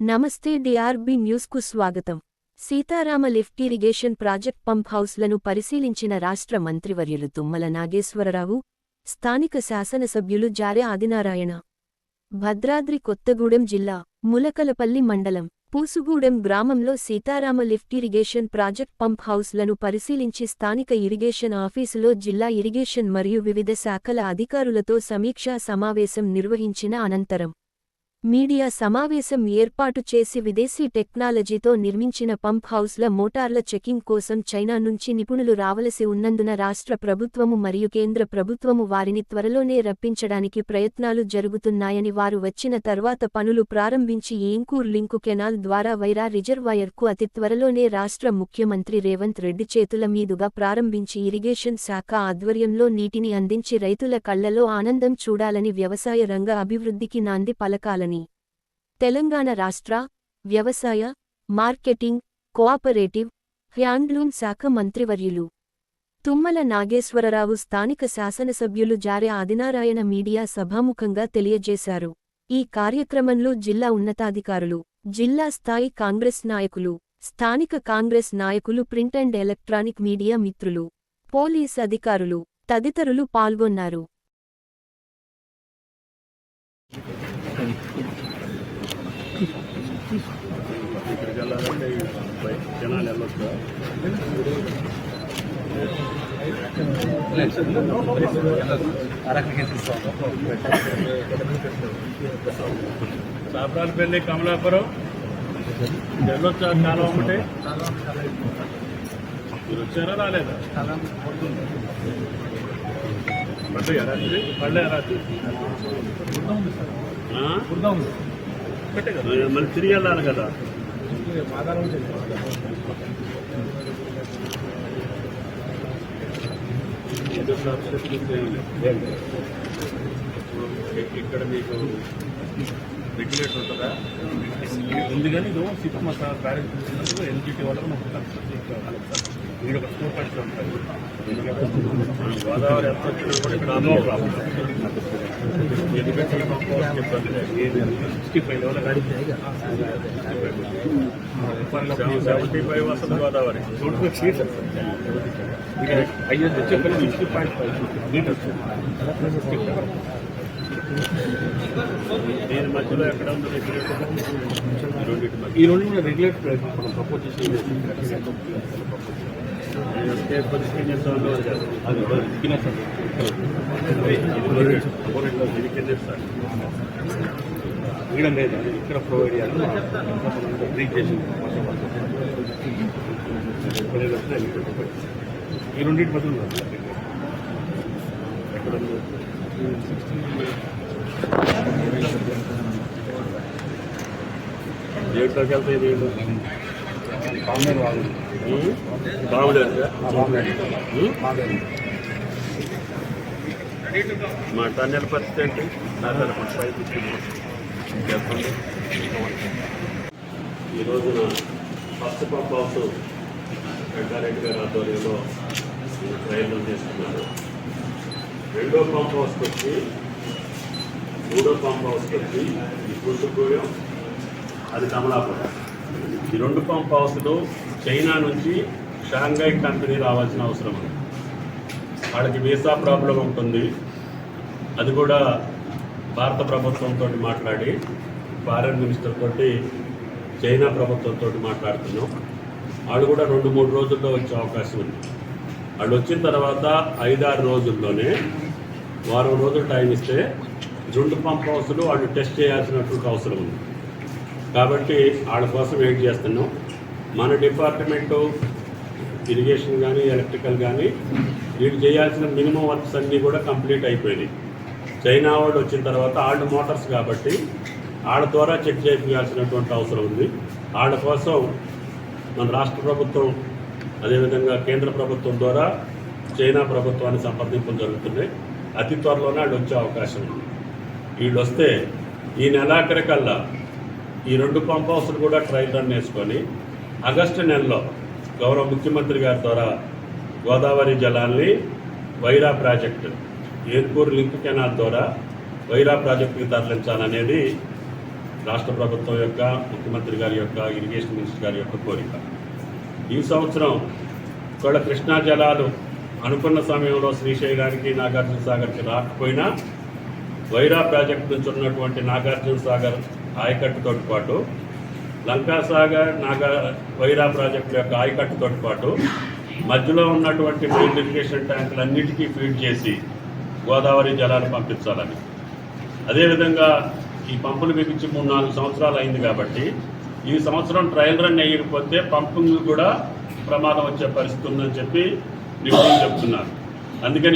నమస్తే డిఆర్బి న్యూస్కు స్వాగతం. Sitarama lift irrigation project pump హౌస్లను పరిశీలించిన రాష్ట్ర మంత్రివర్యులు తుమ్మల నాగేశ్వరరావు స్థానిక శాసనసభ్యులు జారె ఆదినారాయణ. భద్రాద్రి కొత్తగూడెం జిల్లా ములకలపల్లి మండలం పూసుగూడెం గ్రామంలో Sitarama lift irrigation project pump హౌస్లను పరిశీలించి స్థానిక ఇరిగేషన్ ఆఫీసులో జిల్లా ఇరిగేషన్ మరియు వివిధ శాఖల అధికారులతో సమీక్షా సమావేశం నిర్వహించిన అనంతరం మీడియా సమావేశం ఏర్పాటు చేసి విదేశీ టెక్నాలజీతో నిర్మించిన పంప్ హౌస్ల మోటార్ల చెకింగ్ కోసం చైనా నుంచి నిపుణులు రావలసి ఉన్నందున రాష్ట్ర ప్రభుత్వము మరియు కేంద్ర ప్రభుత్వము వారిని త్వరలోనే రప్పించడానికి ప్రయత్నాలు జరుగుతున్నాయని వారు వచ్చిన తర్వాత పనులు ప్రారంభించి ఏంకూర్ లింకు కెనాల్ ద్వారా వైరా రిజర్వాయర్కు అతి త్వరలోనే రాష్ట్ర ముఖ్యమంత్రి రేవంత్ రెడ్డి చేతుల మీదుగా ప్రారంభించి ఇరిగేషన్ శాఖ ఆధ్వర్యంలో నీటిని అందించి రైతుల కళ్ళలో ఆనందం చూడాలని వ్యవసాయ రంగ అభివృద్ధికి నాంది పలకాలని తెలంగాణ రాష్ట్ర వ్యవసాయ మార్కెటింగ్ కోఆపరేటివ్ హ్యాండ్లూమ్ శాఖ మంత్రివర్యులు. తుమ్మల నాగేశ్వరరావు స్థానిక శాసనసభ్యులు జారే ఆదినారాయణ మీడియా సభాముఖంగా తెలియజేశారు. ఈ కార్యక్రమంలో జిల్లా ఉన్నతాధికారులు జిల్లా స్థాయి కాంగ్రెస్ నాయకులు స్థానిక కాంగ్రెస్ నాయకులు ప్రింట్ అండ్ ఎలక్ట్రానిక్ మీడియా మిత్రులు పోలీస్ అధికారులు తదితరులు పాల్గొన్నారు. ఇక్కడికి వెళ్ళాలంటే బయట జనాలు వెళ్ళొచ్చు చాపరాలపల్లి కమలాపురం. వెళ్ళొచ్చా కాలం ఒకటి. మీరు వచ్చారా రాలేదా? పడ్డాయా రాత్రి? పడ్డాయా మళ్ళీ తిరిగి వెళ్ళాలి కదా. ఇక్కడ మీకు రెగ్యులేటర్ ఉంటుందా? ఉంది కానీ ఇదో సిప్ మసా బ్యారెన్స్ తీసుకున్నప్పుడు ఎన్జిటి వాళ్ళకు మనకు కన్స్ట్రక్షన్ కావాలి వీడు ఒక గోదావరి ఎంత వచ్చినా కూడా ఇక్కడ నో ప్రాబ్లం ఎందుకంటే sixty five level seventy five వస్తుంది గోదావరి అయ్యో చెప్పిన సిక్స్టీ పాయింట్ ఫైవ్ మీటర్స్ నేను మధ్యలో ఎక్కడ ఉంది ఈ రెండు రెగ్యులేటర్ మనం ప్రపోజ్ చేసి ఇక్కడ లేదు అది ఇక్కడ ప్రొవైడ్ చేయాలి. రీచ్ చేసింది ఈ రెండింటి మధ్యలో ఎక్కడ ఏడు తరగతి వెళ్తాయి నీళ్ళు మా టన్నెల పరిస్థితి ఏంటి నా తరఫున పైకి చెప్పండి ఈ రోజున ఫస్ట్ పంప్ హౌస్ వెంకారెడ్డి గారి ఆధ్వర్యంలో ప్రయత్నం చేస్తున్నారు రెండో పంప్ హౌస్కి వచ్చి మూడో పంప్ హౌస్కి వచ్చి ఇప్పుడు పుట్టుకూడెం అది కమలాపురం. ఈ రెండు పంప్ హౌస్లు చైనా నుంచి షాంఘై కంపెనీ రావాల్సిన అవసరం ఉంది. వాళ్ళకి వీసా ప్రాబ్లం ఉంటుంది. అది కూడా భారత ప్రభుత్వంతో మాట్లాడి ఫారెన్ మినిస్టర్ తోటి చైనా ప్రభుత్వంతో మాట్లాడుతున్నాం. వాళ్ళు కూడా రెండు మూడు రోజుల్లో వచ్చే అవకాశం ఉంది. వాళ్ళు వచ్చిన తర్వాత ఐదారు రోజుల్లోనే వారం రోజులు టైం ఇస్తే రెండు పంప్ హౌస్లు వాళ్ళు టెస్ట్ చేయాల్సినటువంటి అవసరం ఉంది. కాబట్టి వాళ్ళ కోసం వెయిట్ చేస్తున్నాం. మన డిపార్ట్మెంటు ఇరిగేషన్ కానీ ఎలక్ట్రికల్ కానీ వీళ్ళు చేయాల్సిన మినిమం వర్క్స్ అన్నీ కూడా కంప్లీట్ అయిపోయినాయి. చైనా వాళ్ళు వచ్చిన తర్వాత ఆళ్ళు మోటార్స్ కాబట్టి వాళ్ళ ద్వారా చెక్ చేయాల్సినటువంటి అవసరం ఉంది. వాళ్ళ కోసం మన రాష్ట్ర ప్రభుత్వం అదేవిధంగా కేంద్ర ప్రభుత్వం ద్వారా చైనా ప్రభుత్వాన్ని సంప్రదింపులు జరుగుతున్నాయి. అతి త్వరలోనే వాళ్ళు వచ్చే అవకాశం ఉంది. వీళ్ళు వస్తే ఈ నెలాఖరికల్లా ఈ రెండు పంప్ హౌస్లు కూడా ట్రయల్ రన్ వేసుకొని ఆగస్టు నెలలో గౌరవ ముఖ్యమంత్రి గారి ద్వారా గోదావరి జలాన్ని Wyra project Erpur link canal ద్వారా వైరా ప్రాజెక్టుకి తరలించాలనేది రాష్ట్ర ప్రభుత్వం యొక్క ముఖ్యమంత్రి గారి యొక్క ఇరిగేషన్ మినిస్టర్ గారి యొక్క కోరిక. ఈ సంవత్సరం ఇక్కడ కృష్ణా జలాలు అనుకున్న సమయంలో శ్రీశైలానికి నాగార్జున సాగర్కి రాకపోయినా వైరా ప్రాజెక్టు నుంచి ఉన్నటువంటి నాగార్జున సాగర్ ఆయకట్టుతో పాటు లంకాసాగర్ నాగా వైరా ప్రాజెక్టు యొక్క ఆయకట్టుతో పాటు మధ్యలో ఉన్నటువంటి మెయిన్ ఇరిగేషన్ ట్యాంకులన్నిటికీ ఫీడ్ చేసి గోదావరి జలాలు పంపించాలని. అదేవిధంగా ఈ పంపులు బిగించి మూడు నాలుగు సంవత్సరాలు అయింది కాబట్టి ఈ సంవత్సరం ట్రయల్ రన్ వేయకపోతే పంపింగ్ కూడా ప్రమాదం వచ్చే పరిస్థితి ఉందని చెప్పి నిపుణులు చెప్తున్నారు. అందుకని